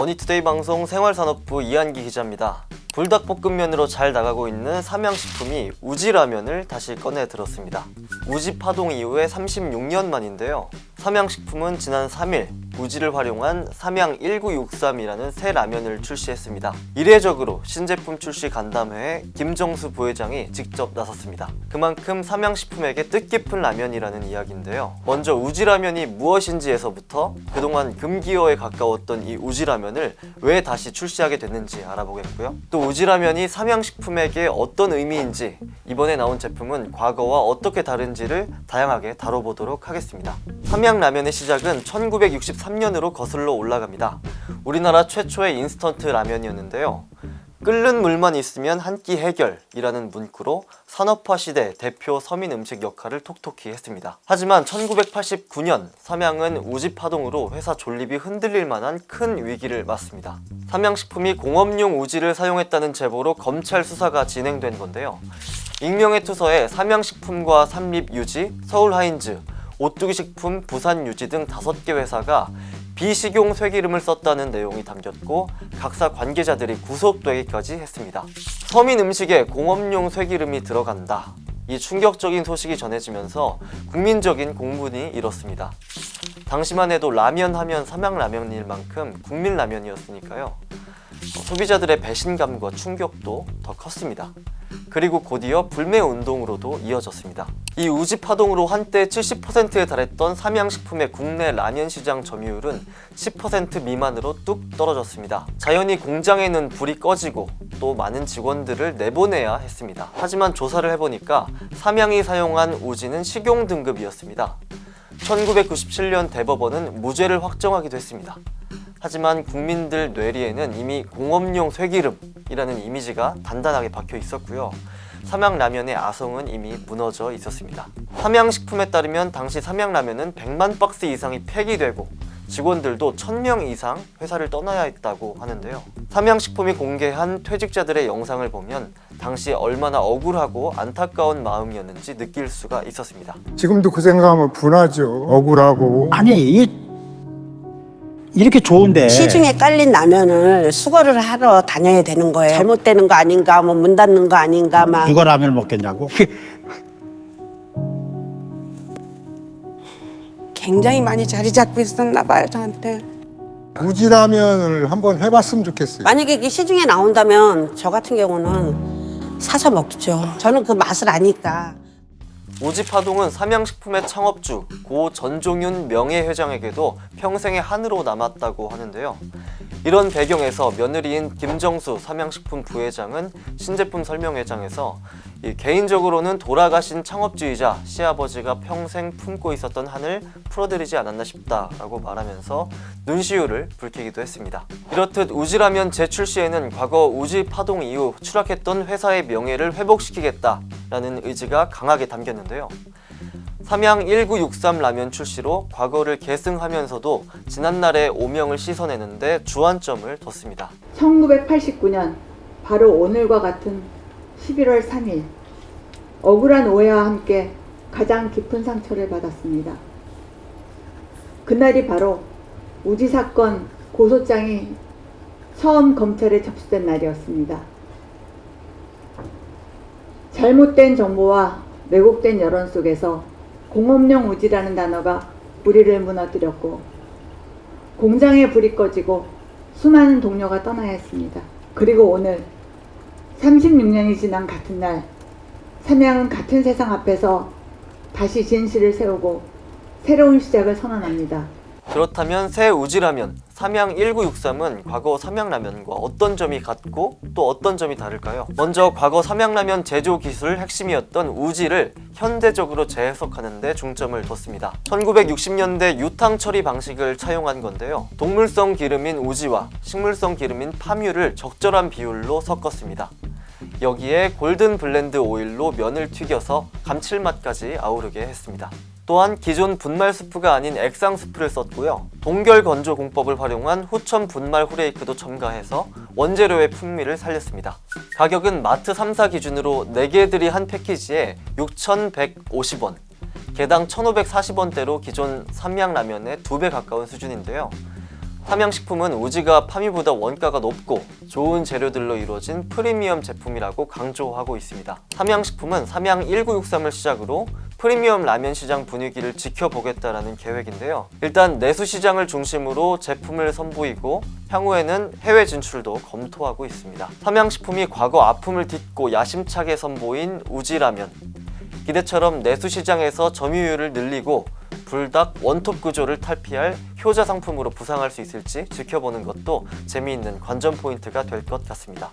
머니투데이 방송 생활산업부 이한기 기자입니다. 불닭볶음면으로 잘 나가고 있는 삼양식품이 우지라면을 다시 꺼내 들었습니다. 우지 파동 이후에 36년 만인데요. 삼양식품은 지난 3일 우지를 활용한 삼양 1963이라는 새 라면을 출시했습니다. 이례적으로 신제품 출시 간담회에 김정수 부회장이 직접 나섰습니다. 그만큼 삼양식품에게 뜻깊은 라면이라는 이야기인데요. 먼저 우지라면이 무엇인지에서부터 그동안 금기어에 가까웠던 이 우지라면을 왜 다시 출시하게 됐는지 알아보겠고요. 또 우지라면이 삼양식품에게 어떤 의미인지 이번에 나온 제품은 과거와 어떻게 다른지를 다양하게 다뤄보도록 하겠습니다. 삼양라면의 시작은 1963 년으로 거슬러 올라갑니다. 우리나라 최초의 인스턴트 라면이었는데요. 끓는 물만 있으면 한 끼 해결이라는 문구로 산업화 시대 대표 서민 음식 역할을 톡톡히 했습니다. 하지만 1989년 삼양은 우지 파동으로 회사 존립이 흔들릴 만한 큰 위기를 맞습니다. 삼양식품이 공업용 우지를 사용했다는 제보로 검찰 수사가 진행된 건데요. 익명의 투서에 삼양식품과 삼립유지, 서울하인즈, 오뚜기식품, 부산유지 등 다섯 개 회사가 비식용 쇠기름을 썼다는 내용이 담겼고 각사 관계자들이 구속되기까지 했습니다. 서민 음식에 공업용 쇠기름이 들어간다. 이 충격적인 소식이 전해지면서 국민적인 공분이 일었습니다. 당시만 해도 라면 하면 삼양라면일 만큼 국민 라면이었으니까요. 어, 소비자들의 배신감과 충격도 더 컸습니다. 그리고 곧이어 불매 운동으로도 이어졌습니다. 이 우지 파동으로 한때 70%에 달했던 삼양식품의 국내 라면 시장 점유율은 10% 미만으로 뚝 떨어졌습니다. 자연히 공장에는 불이 꺼지고 또 많은 직원들을 내보내야 했습니다. 하지만 조사를 해보니까 삼양이 사용한 우지는 식용 등급이었습니다. 1997년 대법원은 무죄를 확정하기도 했습니다. 하지만 국민들 뇌리에는 이미 공업용 쇠기름이라는 이미지가 단단하게 박혀 있었고요. 삼양라면의 아성은 이미 무너져 있었습니다. 삼양식품에 따르면 당시 삼양라면은 100만 박스 이상이 폐기되고 직원들도 1000명 이상 회사를 떠나야 했다고 하는데요. 삼양식품이 공개한 퇴직자들의 영상을 보면 당시 얼마나 억울하고 안타까운 마음이었는지 느낄 수가 있었습니다. 지금도 그 생각하면 분하죠. 억울하고. 아니 이 이렇게 좋은데 시중에 깔린 라면을 수거를 하러 다녀야 되는 거예요. 잘못되는 거 아닌가, 뭐 문 닫는 거 아닌가, 막. 누가 라면을 먹겠냐고 굉장히 많이 자리 잡고 있었나 봐요, 저한테. 우지라면을 한번 해봤으면 좋겠어요. 만약에 이게 시중에 나온다면 저 같은 경우는 사서 먹죠. 저는 그 맛을 아니까. 우지파동은 삼양식품의 창업주 고 전종윤 명예회장에게도 평생의 한으로 남았다고 하는데요. 이런 배경에서 며느리인 김정수 삼양식품 부회장은 신제품 설명회장에서 이 개인적으로는 돌아가신 창업주이자 시아버지가 평생 품고 있었던 한을 풀어드리지 않았나 싶다라고 말하면서 눈시울을 붉히기도 했습니다. 이렇듯 우지라면 재출 시에는 과거 우지 파동 이후 추락했던 회사의 명예를 회복시키겠다라는 의지가 강하게 담겼는데요. 삼양 1963 라면 출시로 과거를 계승하면서도 지난날의 오명을 씻어내는데 주안점을 뒀습니다. 1989년 바로 오늘과 같은 11월 3일 억울한 오해와 함께 가장 깊은 상처를 받았습니다. 그날이 바로 우지 사건 고소장이 처음 검찰에 접수된 날이었습니다. 잘못된 정보와 왜곡된 여론 속에서 공업용 우지라는 단어가 우리를 무너뜨렸고 공장에 불이 꺼지고 수많은 동료가 떠나야 했습니다. 그리고 오늘 36년이 지난 같은 날 삼양은 같은 세상 앞에서 다시 진실을 세우고 새로운 시작을 선언합니다. 그렇다면 새 우지라면 삼양 1963은 과거 삼양라면과 어떤 점이 같고 또 어떤 점이 다를까요? 먼저 과거 삼양라면 제조 기술 핵심이었던 우지를 현대적으로 재해석하는 데 중점을 뒀습니다. 1960년대 유탕 처리 방식을 차용한 건데요. 동물성 기름인 우지와 식물성 기름인 파뮤를 적절한 비율로 섞었습니다. 여기에 골든 블렌드 오일로 면을 튀겨서 감칠맛까지 아우르게 했습니다. 또한 기존 분말 스프가 아닌 액상 스프를 썼고요. 동결 건조 공법을 활용한 후천 분말 후레이크도 첨가해서 원재료의 풍미를 살렸습니다. 가격은 마트 3사 기준으로 4개들이 한 패키지에 6,150원, 개당 1,540원대로 기존 삼양라면의 2배 가까운 수준인데요. 삼양식품은 우지가 파미보다 원가가 높고 좋은 재료들로 이루어진 프리미엄 제품이라고 강조하고 있습니다. 삼양식품은 삼양 1963을 시작으로 프리미엄 라면 시장 분위기를 지켜보겠다라는 계획인데요. 일단 내수 시장을 중심으로 제품을 선보이고 향후에는 해외 진출도 검토하고 있습니다. 삼양식품이 과거 아픔을 딛고 야심차게 선보인 우지라면 기대처럼 내수 시장에서 점유율을 늘리고 불닭 원톱 구조를 탈피할 효자 상품으로 부상할 수 있을지 지켜보는 것도 재미있는 관전 포인트가 될 것 같습니다.